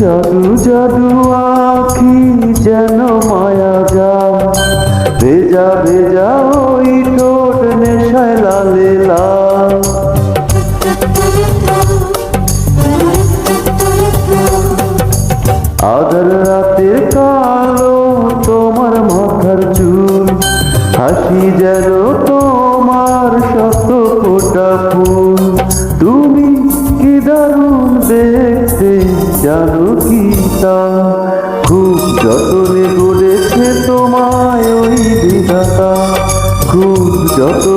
জাদু জাদু আখি যেন মায়া যা ভেজা ভেজা ওই ঠোঁট নেশায় লালে লাল। আদর রাতের কালো তোমার মাথার চুল, হাসি যেন তোমার শত ফোটা ফুল। তুমি কি দারুণ দেখতে জানো কি তা? খুব যতনে গড়েছে তোমায় ওই বিধাতা। খুব যতনে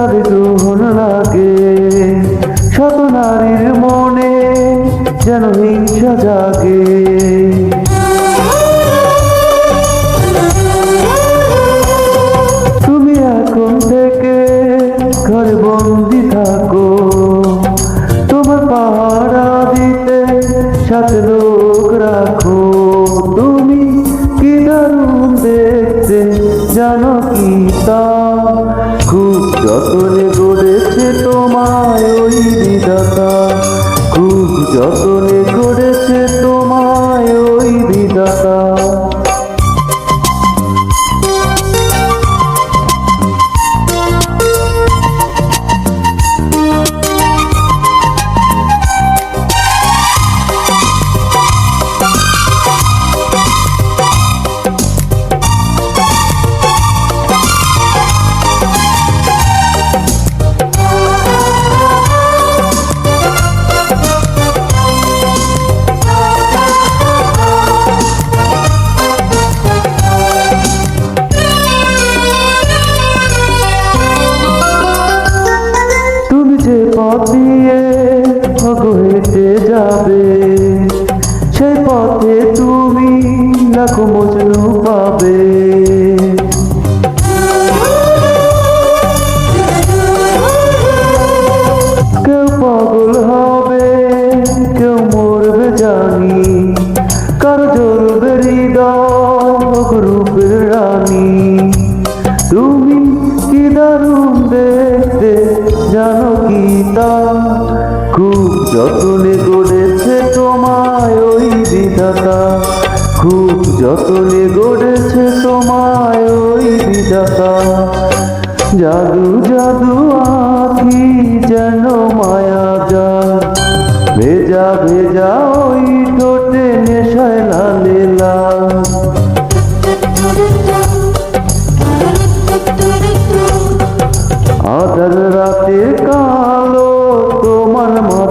চাঁদে গ্রহণ লাগে। শত নারীর মনে যেন হিংসা জাগে। তুমি এখন থেকে ঘরে বন্দি থাকো। তোমার পাহারা দিতে সাথে লোক রাখো। তুমি কি দারুণ দেখতে, জানো কি তা? যতনে গড়েছে তোমায় ওই বিধাতা। খুব যতনে গড়েছে কারও জ্বলবে রূপের রানী। তুমি কি দারুণ দেখতে, জানো কি খুব যতনে গড়েছে তোমায় ওই বিধাতা। খুব যতনে গড়েছে তোমায় ওই বিধাতা। জাদু জাদু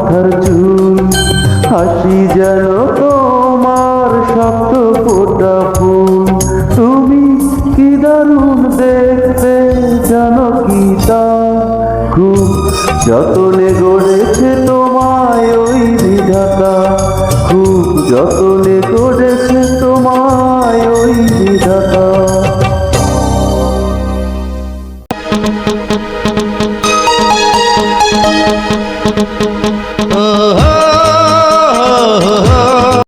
মাথার চুল, হাসি যেন তোমার শত ফোটা ফুল। তুমি কি দারুণ দেখতে, জানো কি তা? খুব যতনে গড়েছে তোমায় ওই বিধাতা। খুব যতনে গড়েছে তোমায় ওই বিধাতা।